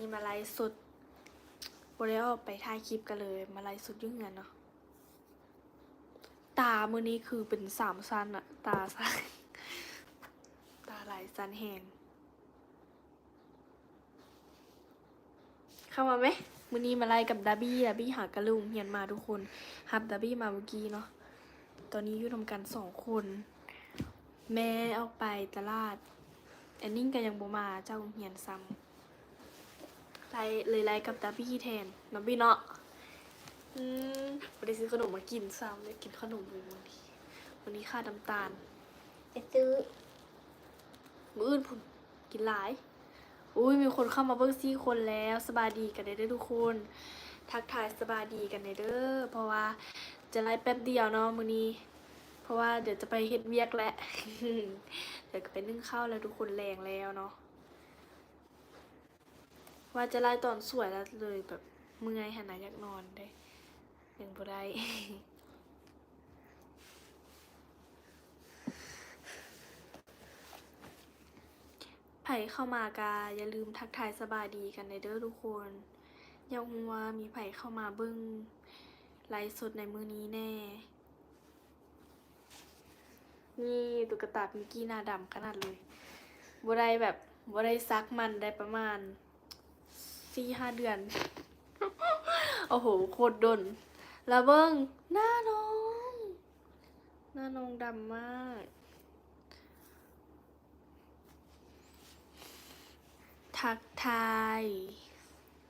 นี้มาไลฟ์สดบริเวณไปถ่ายคลิปกันเลย มาไลฟ์สดยุ่งเงินเนาะ ตามือนี้คือเป็นสามสั้นอะตาสั้นตาหลายสั้นแหงเข้ามาไหมมือนี้มาไล่กับดาบี้ดาบี้หากระลุงเฮียนมาทุกคนฮับดาบี้มาเมื่อกี้เนาะ ตอนนี้อยู่ทำกันสองคน แม่ออกไปตลาดแอนนิ่งก็ยังบ่มาเจ้าเฮียนซ้ำ ไล่เลยไล่กับดาบี้แทนน้องบี้เนาะอืมวันนี้ซื้อขนมมากินซ้ำเลยกินขนมเลยวันนี้ วันนี้ค่าน้ำตาลไปซื้อมื้ออื่นพุ่นกินหลาย อุ้ยมีคนเข้ามาเบิ่งซี่คนแล้วสบายดีกันได้เด้อทุกคน ทักทายสบายดีกันได้เด้อเพราะว่าจะไล่แป๊บเดียวเนาะมื้อนี้ เพราะว่าเดี๋ยวจะไปเฮ็ดเวียกแล้วเดี๋ยวก็ไปนึ่งข้าวแล้วทุกคนแรงแล้วเนาะ ว่าจะไล่ตอนสวยแล้วเลยแบบเมื่อยหันหนาอยากนอนได้ยังบ่ได้ไผ่เข้ามากาอย่าลืมทักทายสบายดีกันในเด้อทุกคนอยังหัวามีไผ่เข้ามาเบิ้งไลฟ์สดในมือนี้แน่ นี่ตุ๊กตาพิงกี้หน้าดำขนาดเลยบ่ได้แบบบ่ได้ซักมันได้ประมาณ สี่ห้าเดือน โอ้โห โคตรดน แล้วเบิ้งหน้าน้อง หน้าน้องดำมาก ทักทาย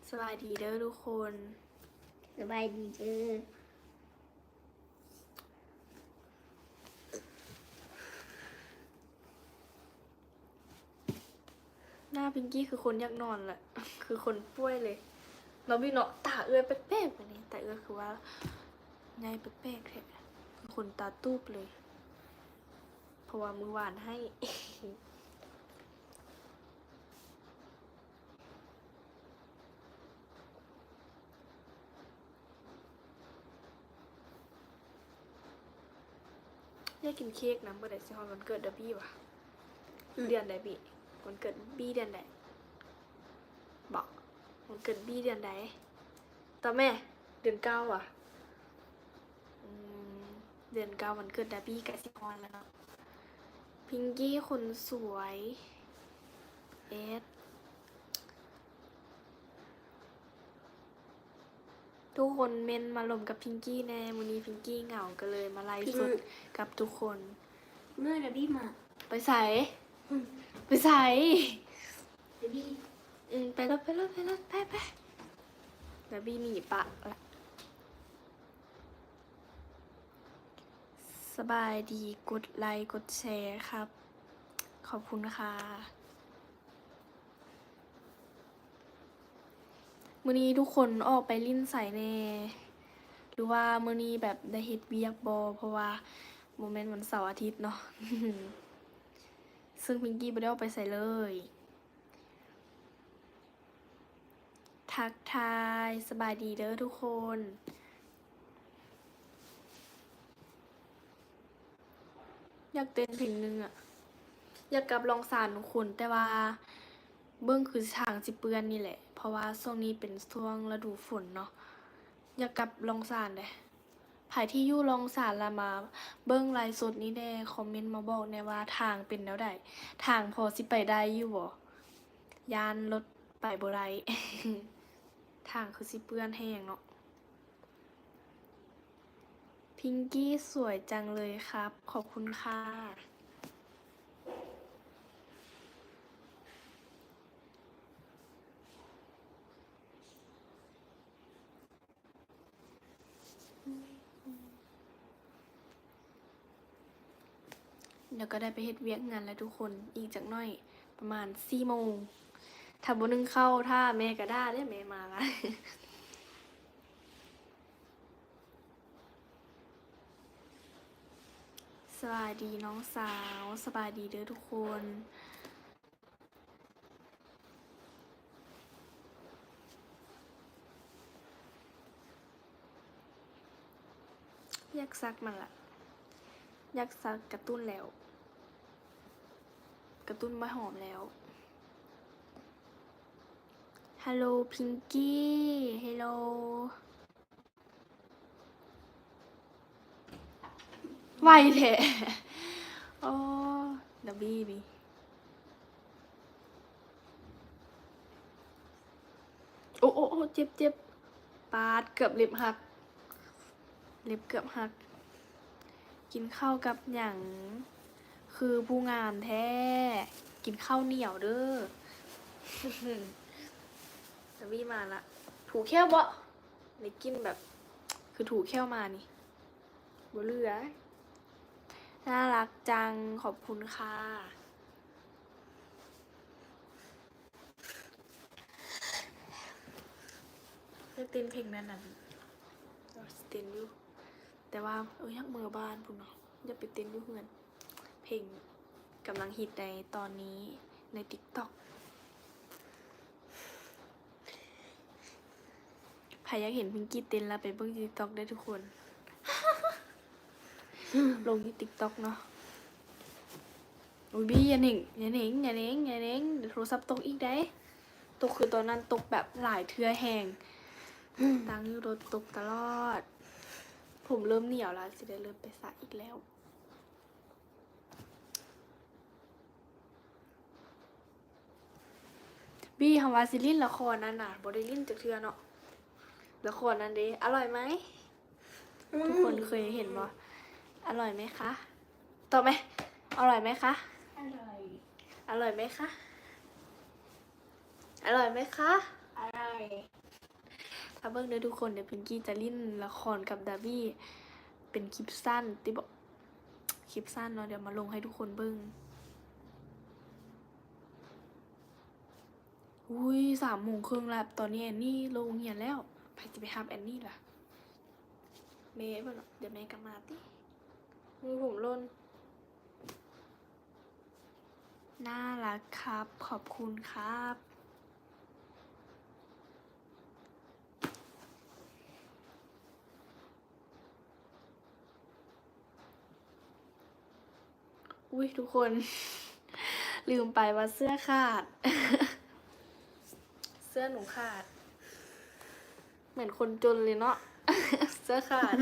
สบายดีเด้อทุกคน สบายดีเด้อ หน้าพิงกี้คือคนอยากนอนแหละ คือคนป่วยเลยเราพี่เนาะตาเอื้อยแป๊กๆแบบนี้แต่เอื้อยคือว่าไงแป๊กๆแท้คือคนตาตูบเลย เพราะว่ามือหวานให้ อยากกินเค้กนะเมื่อไหร่สิฮอนวันเกิดเดบบี้วะเดือนใดบี วันเกิดบี้เดือนใดบอกวันเกิดบี้เดือนใดต่อแม่ เดือนเก้าอะอืมเดือนเก้าวันเกิดเดบบี้กับสิฮอนแล้วเนาะพิงกี้คนสวยเอสทุกคนเมนมาลมกับพิงกี้แน่วันนี้พิงกี้เหงาก็เลยมาไลฟ์สดกับทุกคน เมื่อนะพี่มา ไปใส่ ไปใส่เดี๋ยวพี่อืมไปรถไปรถไปรถไปไปแล้วบี้หนีปะละสบายดีกดไลค์กดแชร์ครับ ขอบคุณค่ะมื้อนี้ทุกคนออกไปลิ้นใส่แน่ หรือว่ามื้อนี้แบบได้เฮ็ดเวียกบอเพราะว่าโมเมนต์วันเสาร์อาทิตย์เนาะ ซึ่งพิงกี้ไม่ได้ออกไปใส่เลย ทักทายสบายดีเด้อทุกคน อยากเต้นเพลงหนึงอะอยากกลับลองสารทุกคนแต่ว่าเบื้องคือทางสิเปื้อนนี่แหละ เพราะว่าช่วงนี้เป็นช่วงฤดูฝนเนาะอยากกลับลองสารเลย ภายที่อยู่ลองสารละมา เบิ้งไลฟ์สดนี้แน่คอมเมนต์มาบอกแน่ว่าทางเป็นแล้วใดทางพอสิไปได้อยู่บ่ยานรถไปบ่ได้ทางคือสิเปื้อนแห้งเนาะพิงกี้สวยจังเลยครับ ขอบคุณค่ะ ก็ได้ไปเฮ็ดเวียกงานแล้วทุกคนอีกจากน้อยประมาณสี่โมงถ้าบนึงเข้าถ้าแม่ก็ได้ได้แม่มาละสบายดีน้องสาวสบายดีเด้อทุกคนอยากซักมันละอยากซักกระตุ้นแล้ว กระตุ้นใบหอมแล้ว ฮัลโหลพิงกี้ ฮัลโหล ไวแท้โอ้ดับบี้นี่โอ้โอ้โอ้เจ็บเจ็บปาดเกือบเล็บหัก เล็บเกือบหัก กินข้าวกับหยัง คือผู้งามแท้ กินข้าวเหนียวเด้อดับบี้มาละ ถูแค่วบ่ในกินแบบ คือถูแค่วมานี่บ่เหลือน่ารักจังขอบคุณค่ะเลือกเต้นเพลงนั้นนั้นเราสิเต้นอยู่ แต่ว่าเออยักมือบ้านพุ่นเนาะอย่าไปเต้นอยู่เฮือนเพ ลงกำลังฮิตในตอนนี้ใน TikTok ใครอยากเห็นพิงกี้เต้นแล้วไปเบิ่ง TikTok ได้ทุกคน ลงที่ TikTok เนาะอุ้ยบี้อย่าหนิงอย่าหนิงอย่าหนิงอย่าหนิงเดี๋ยวโทรศัพท์ตกอีกได้ตกคือตอนนั้นตกแบบหลายเทือแหงตังอยู่รถตกตลอด ผมเริ่มเหนียวแล้วสิได้เริ่มไปสระอีกแล้ว บี้คำว่าซิลินละครนั่นน่ะบริลินจากเทือเนาะละครนั้นเด้อร่อยไหมทุกคนเคยเห็นบ่อร่อยไหมคะตอบไหมอร่อยไหมคะอร่อยอร่อยไหมคะอร่อยไหมคะอร่อยถ้าเบิ่งเด้อทุกคนเดี๋ยวพิงกี้จะลิ่นละครกับดาบี้เป็นคลิปสั้นติบอกคลิปสั้นเนาะเดี๋ยวมาลงให้ทุกคนเบิ่ง อุ้ยสามโมงครึ่งแล้วตอนนี้แอนนี่ลงเหียนแล้วใครจะไปทับแอนนี่ล่ะ เมย์ป่ะเนาเดี๋ยวเมย์กลับมาติมือผมล่น น่ารักครับ ขอบคุณครับอุ้ยทุกคน ลืมไปว่าเสื้อขาด สื้อหนูขาด เหมือนคนจนเลยเนาะ เสื้อขาด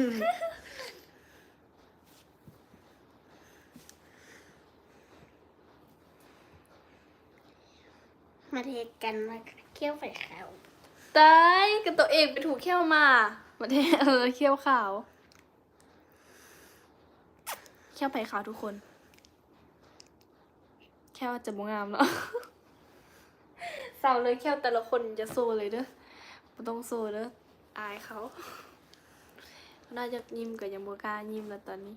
มาเทกันมาเคี่ยวไฟขาวตายกับตัวเองไปถูกเขี้ยวมา มาเทเออเขี้ยวขาวเขี้ยวไผ่ขาวทุกคน แค่ว่าจะบงามเนาะ เศร้าเลยแค่แต่ละคนจะโซเลยเด้อไม่ต้องโซเด้ออายเขา น่าจะยิ้มกับยังบกล้ายิ้มแล้วตอนนี้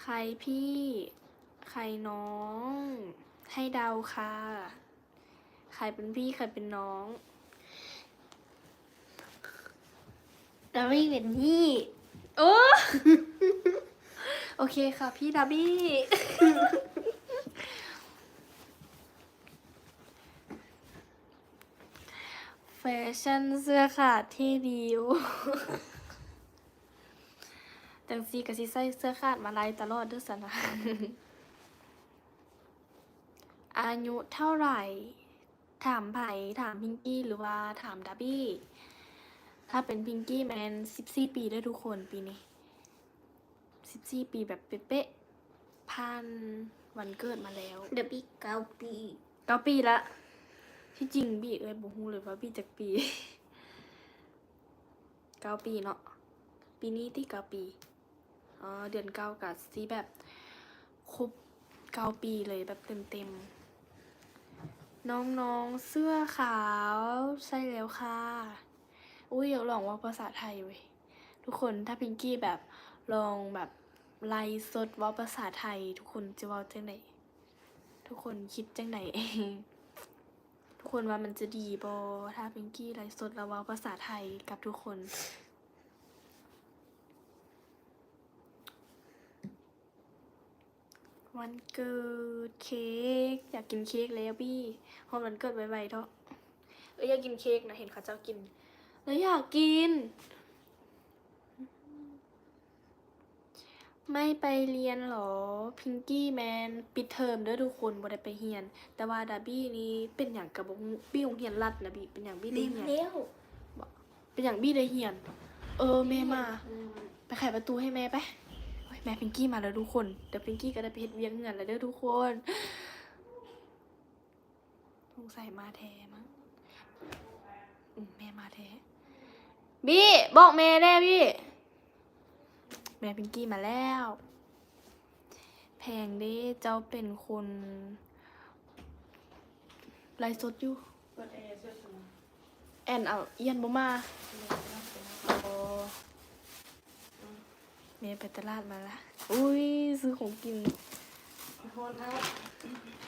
ใครพี่ ใครน้อง ให้เดาค่ะ ใครเป็นพี่ ใครเป็นน้องเราไม่เป็นพี่ โอ้ โอเคค่ะพี่ดับบี้ แฟชั่นเสื้อขาดที่ดีโอจังซีกับซีใส่เสื้อขาดมาลายตลอดด้วยสนะอายุเท่าไหร่ ถามไผ่ถามพิงกี้หรือว่าถามดับบี้ ถ้าเป็นพิงกี้แมนสิบสี่ปีด้ทุกคนปีนี้ สิบสี่ปีแบบเป๊ะๆผ่านวันเกิดมาแล้วเดบี้เก้าปีเก้าปีละที่จริงบีเอ้ยบอกฮูเลยว่าบีจากปีเก้าปีเนาะปีนี้ที่เก้าปีอ๋อเดือนเก้ากับซีแบบครบเก้าปีเลยแบบเต็มๆน้องๆเสื้อขาวใช่แล้วค่ะอุ้ยอยากลองว่าภาษาไทยเว้ยทุกคนถ้าพิงกี้แบบลองแบบ ไลฟ์สดว่าภาษาไทย ทุกคนจะว่าจังไหนทุกคนคิดจังไหนเองทุกคนว่ามันจะดีบอถ้าพิงกี้ไลฟ์สดแล้วว่าภาษาไทยกับทุกคน วันเกิดเค้กอยากกินเค้กแล้วพี่พอวันเกิดไวๆเถอะเอ้ยอยากกินเค้กนะเห็นเขาเจ้ากิน แล้วอยากกิน ไม่ไปเรียนเหรอพิงกี้แมนปิดเทอมเด้อทุกคนบ่ได้ไปเรียน แต่ว่าดาบี้นี้เป็นอย่างกับบ่ฮู้บี้โรงเรียนรัฐนะบี้เป็นอย่างบี้ได้รีบเรียนเร็วเป็นอย่างบี้ได้เรียน เออแม่มา ไปไขประตูให้แม่ไปโอ้ยแม่พิงกี้มาแล้วทุกคนเดี๋ยวพิงกี้ก็ได้ไปเฮ็ดเวียงเงินแล้วเด้อทุกคนสงสัยมาแท้มั้งอืมแม่มาแท้บี้บอกแม่ได้บี้ แม่พิงกี้มาแล้ว แพงเด้เจ้าเป็นคนไลฟ์สดอยู่เปิดแอร์เสื้อชูแอนเอาเอียนบ่มาโอ้แม่ไปตลาดมาละอุ้ยซื้อของกินโทษนะ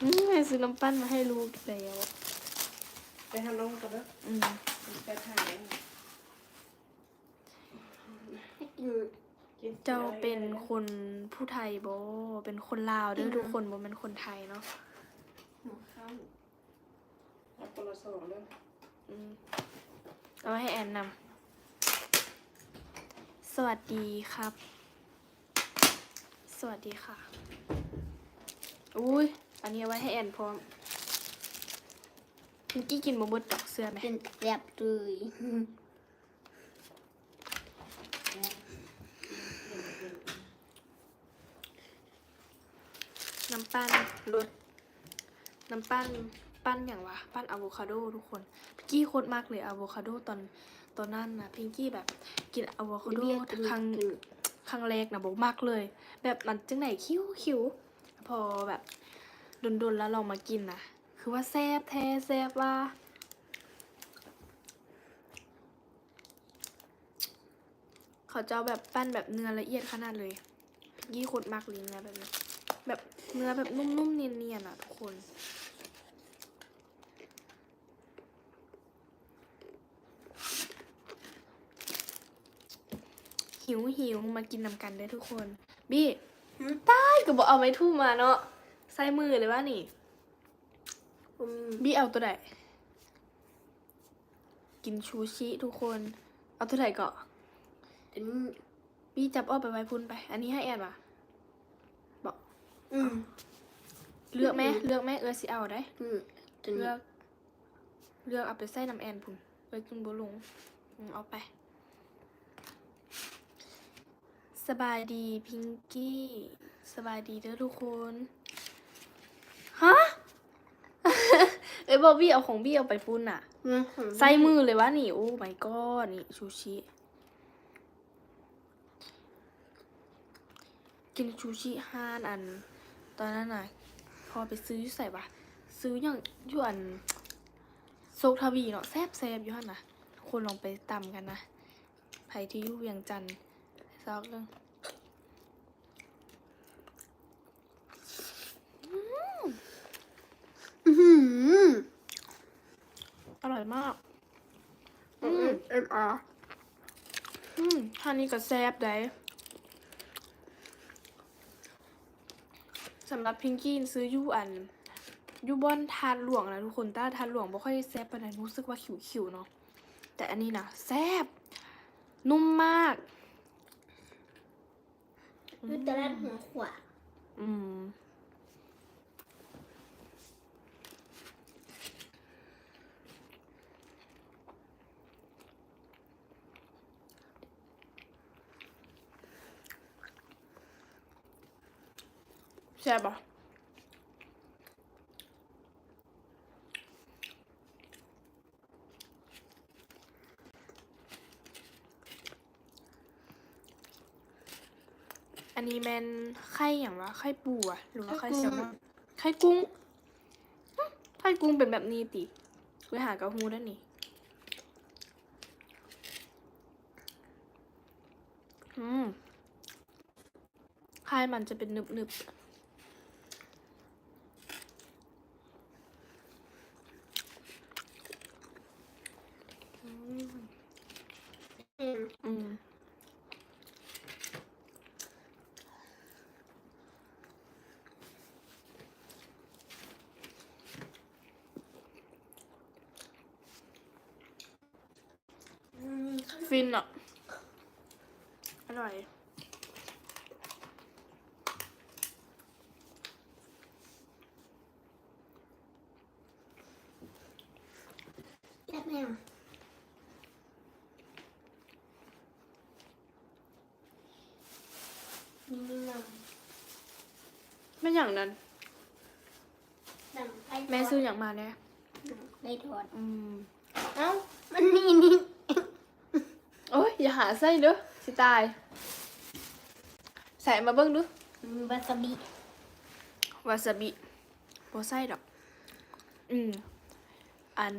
อืมแม่ซื้อน้ำปั้นมาให้ลูกแล้วไปทำลงกันเด้ออืมไปถ่ายให้กินกิน เจ้าเป็นคนผู้ไทยบ่เป็นคนลาวเด้อทุกคนบ่เป็นคนไทยเนาะหัวข้าวเอาคนละสองเด้ออืมเอาไว้ให้แอนนำสวัสดีครับ สวัสดีค่ะ อุ้ยอันนี้เอาไว้ให้แอนพร้อมพิงกี้กินบะเบิดดอกเสื้อไหมเป็นแบบเลย น้ำปั้นรสน้ำปั้นปั้นอย่างวะ ปั้นอะโวคาโดทุกคนพิงกี้โคตรมากเลยอะโวคาโดตอนตอนนั้นนะพิงกี้แบบกินอะโวคาโดครั้งครั้งแรกนะบอกมากเลย แบบมันจังไหนคิ้วคิ้วพอแบบดนๆแล้วลองมากินนะคือว่าแซ่บแท้แซ่บว่าเขาจะเอาแบบปั้นแบบเนื้อละเอียดขนาดเลยยี่โคตรมากเลยเนื้อแบบนี้ แบบเนื้อแบบนุ่มๆเนียนๆอะทุกคนหิวหิวมากินนำกันได้อทุกคน บี้ตายก็บอกเอาไม้ทู่มาเนาะใส่มือเลยว่านี่อืมบี้เอาตัวไหนกินชูชิทุกคน เอาตัวไหนเกาะอันนี้บี้จับอ้อไปไว้พุ่นไป อันนี้ให้แอนปะบอก อืมเลือกไหมเลือกไหมเออสิเอาได้อืมตัวเลืนี้อก เลือกเอาไปใส่น้ำแอนพุ่นไปกินบัวลงอืมเอาไป สบายดีพิงกี้ สบายดีเด้อทุกคนฮะ เอ้ยบอบบี้เอาของบี้เอาไปพุ่นอะ อืมของใส่มือเลยวะนี่ โอ้ my god นี่ชูชิกินชูชิห้าอัน ตอนนั้นน่ะพอไปซื้ออยู่ใส่ปะซื้ออย่างอยวนโซกทวีเนาะแซบแซบๆอยู่หั่นนะคนลองไปตำกันนะไผที่อยู่เวียงจันทน์ซอกเรื่องอื้อหืออร่อยมากอืมเอ็มอาร์อืมท่านี้ก็แซบได้ สำหรับพิงกี้ซื้ออยูอันอยูบอนทานหลวงนะทุกคนต้าทานหลวงบ่ค่อยแซบปานใดรู้สึกว่าขิวๆเนาะแต่อันนี้นะแซบนุ่มมากคือตลาดหัวขวาอืม แซ่บปะอันนี้แมนไข่อย่างวะไข่ปูอะหรือว่าไข่แซลมอนไข่กุ้งอื้อไข่กุ้งเป็นแบบนี้ติไปหากระฮูได้นี่อืมไข่มันจะเป็นหนึบๆ ฟินอะ อร่อยแซ่บไหมอ่ ไม่อย่างนั้นหนังไก่ทอดแม่ซื้ออย่างมาเนี่ยหนังไก่ทอดอืมเอ้ามันนี่นี่โอ้ยอย่าหาไส้เด้อสิตาย ใส่มาเบิ้งดูวาซาบิวาซาบิบ่ใส่ดอก อืมอัน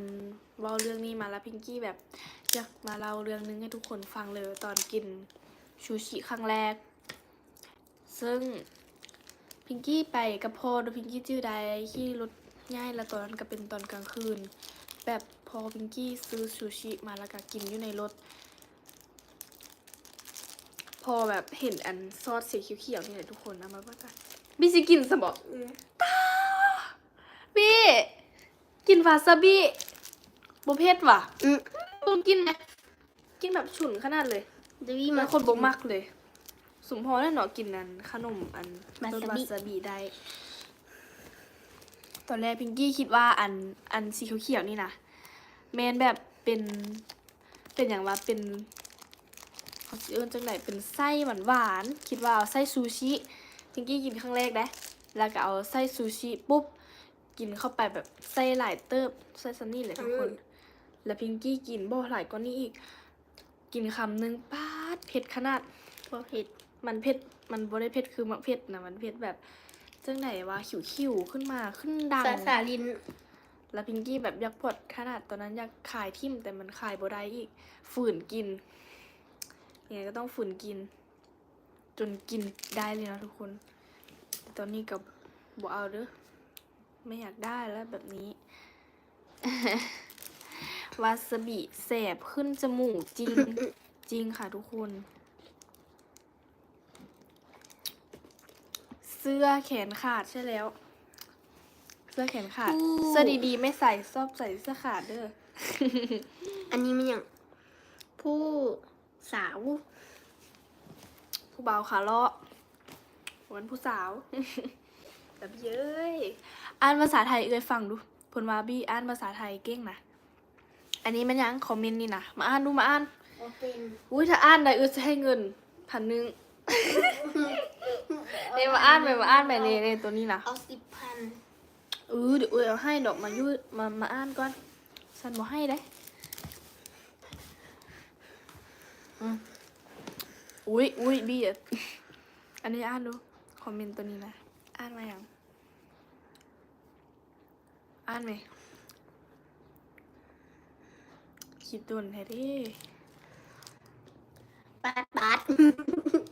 เว้าเรื่องนี้มาแล้วพิงกี้แบบอยากมาเล่าเรื่องนึงให้ทุกคนฟังเลยตอนกินชูชิครั้งแรก ซึ่งพิงกี้ไปกับพ่อโดยพิงกี้จื้อใดที่รถง่ายแล้วตอนนั้นก็เป็นตอนกลางคืน แบบพอพิงกี้ซื้อชูชิมาแล้วก็กินอยู่ในรถ พอแบบเห็นอันซอสสีเขียวๆนี่แหละทุกคนเอามาว่ากันบิสิกินสมบอกพี่กินวาซาบิบเผ็ดว่ะอืมต้องกินนะกินแบบฉุนขนาดเลยเดวี่มัมานคนบ่มักเลย สมพอแล้วเนาะกินนั้นขนมอันวาซาบิ รสวาซาบิได้ ตอนแรกพิงกี้คิดว่าอันอันสีเขียวๆนี่นะแมนแบบเป็น เป็นอย่างว่าเป็นเขาสิเอิ้นจังไหนเป็นไส้หวานๆคิดว่าเอาไส้ซูชิพิงกี้กินครั้งแรกนะแล้วก็เอาไส้ซูชิปุ๊บกินเข้าไปแบบไส้หลายเติบไส้ซันนี่เลยทุกคน แล้วพิงกี้กินบ่หลายกว่านี้อีก กินคำหนึ่งป๊าดเผ็ดขนาดบ่เผ็ด มันเผ็ดมันบ่ได้เผ็ดคือมันเผ็ดนะมันเผ็ดแบบจังไหนวะขิวๆขึ้นมาขึ้นดังสาสาลิน แล้วพิงกี้แบบอยากปวดขนาดตอนนั้นอยากขายทิมแต่มันขายบ่ได้อีก ฝืนกินยังไงก็ต้องฝืนกิน จนกินได้เลยนะทุกคนแต่ตอนนี้กับบ่เอาเด้อไม่อยากได้แล้วแบบนี้วาซาบิแสบขึ้นจมูกจริงจริงค่ะทุกคน เสื้อแขนขาดใช่แล้ว เสื้อแขนขาดเสื้อดีๆ ไม่ใส่ชอบใส่เสื้อขาดเด้อ อันนี้มันอย่างผู้สาว ผู้บ่าวขาเลาะวันผู้สาว แบบเย้ยอ่านภาษาไทยเอ้ยฟังดูเพนวาบี้อ่านภาษาไทยเก่งนะอันนี้มันยังคอมเมนต์นี่นะมาอ่านดูมาอ่านบ่เป็น อุ้ยถ้าอ่านได้เอ้ยจะให้เงินพันหนึ่ง เนี่ยมาอ่านไปมาอ่านไปเนี่ยเนี่ยตัวนี้นะเอาสิบพันเออเดี๋ยวเอ้ยเอาให้ดอกมายืดมามาอ่านก่อนฉันบอกให้ได้อืมอุ้ยอุ้ยบี้อะอันนี้อ่านดูคอมเมนต์ตัวนี้นะอ่านมาอย่างอ่านไหมคิดตุนแท้ดิบาทบ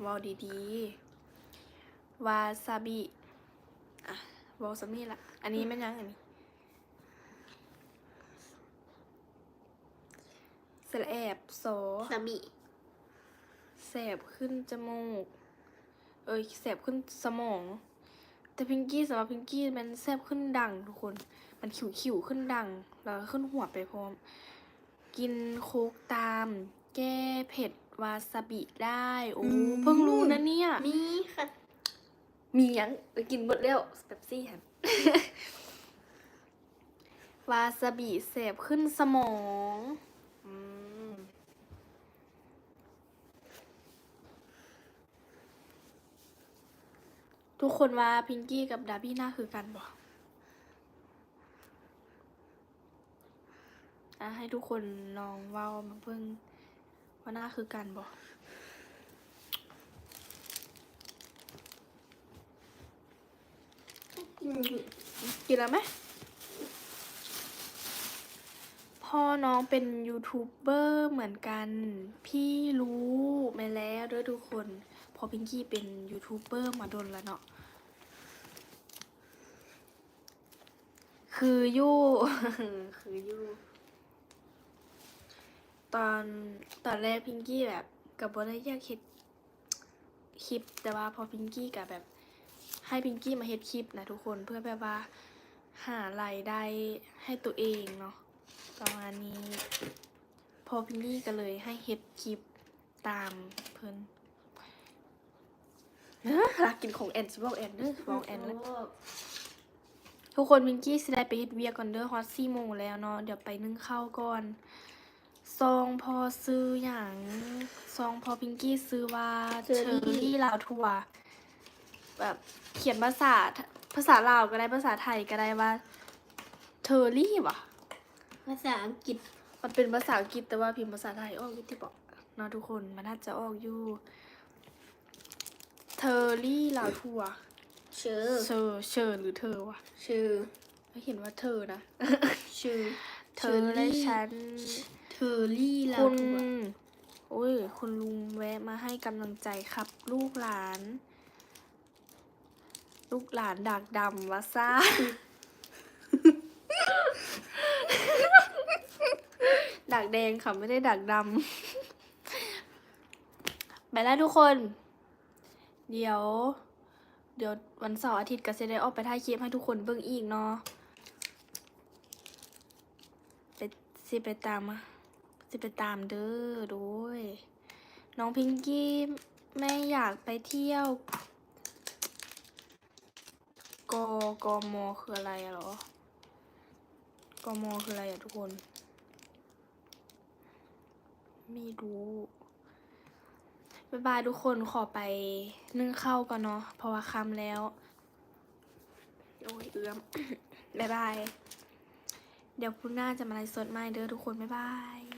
าทเวาดีๆ วาซาบิอะวาซาบิละอันนี้แม่นยังอันนี้สระแอบโสสาบิแสบขึ้นจมูก เอ้ยแสบขึ้นสมอง แต่พิงกี้สำหรับพิงกี้มันแสบขึ้นดังทุกคน มันขิวขิวๆขึ้นดัง แล้วก็ขึ้นหัวไปพร้อม กินโคกตาม แก้เผ็ด วาซาบิได้โอ้เพิ่งรู้นะเนี่ย มีค่ะ มีหยังไปกินหมดแล้วเป๊ปซี่ฮะวาซาบิเสบขึ้นสมองอืมทุกคนว่าพิงกี้กับดาบี้หน้าคือกันบ่อะให้ทุกคนลองเว้ามาเพิ่งว่า หน้าคือกันบ่กินอยู่กินแล้วไหม พ่อน้องเป็นยูทูบเบอร์เหมือนกัน พี่รู้มาแล้วด้วยทุกคน พอพิงกี้เป็นยูทูบเบอร์มาโดนแล้วเนาะ คือยูคือยู ตอนตอนแรกพิงกี้แบบกับบอได้อยากเฮ็ดคลิป แต่ว่าพอพิงกี้กับแบบให้พิงกี้มาเฮ็ดคลิปนะทุกคนเพื่อแบบว่าหารายได้ให้ตัวเองเนาะประมาณนี้พอพิงกี้ก็เลยให้เฮ็ดคลิปตามเพิ่นรักกินของแอนสิบอกแอนเด้อบอกแอนแล้วทุกคนวิงกี้สิได้ไปเฮ็ดเวียก่อนเด้อฮอตซี่โมงแล้วเนาะเดี๋ยวไปนึ่งข้าวก่อน ซองพอซื้ออย่างซองพอพิงกี้ซื้อว่าเชอรี่ลาวทัวร์แบบเขียนภาษาภาษาลาวก็ได้ภาษาไทยก็ได้ว่าเทอรี่วะภาษาอังกฤษมันเป็นภาษาอังกฤษแต่ว่าพิมพ์ภาษาไทยออกอยู่ที่บอกเนาะทุกคนมันน่าจะออกอยู่เทอรี่ลาวทัวร์เชอเชอเชอหรือเธอวะชื่อไม่เห็นว่าเธอนะชื่อเธอและฉันเท อรี่ลาคุวณทัวร์โอ้ย คุณลุงแวะมาให้กำลังใจครับ ลูกหลาน ลูกหลานดากดำวะซ่าดากแดงค่ะไม่ได้ดากดำไปแล้วทุกคน เดี๋ยว เดี๋ยววันเสาร์อาทิตย์ก็จะได้ออกไปถ่ายคลิปให้ทุกคนเบิ่งอีกเนาะไปสิไปตามมา สิไปตามเด้อด้วยน้องพิงกี้ไม่อยากไปเที่ยวกกมคืออะไรอะหรอกมคืออะไรอะทุกคน ไม่รู้บายบายทุกคนขอไปนึ่งข้าวก่อนเนาะเพราะว่าคำแล้ว โอ้ยเอื้อมบายบาย เดี๋ยวพรุ่งหน้าจะมาไลฟ์สดใหม่เด้อทุกคนบายบาย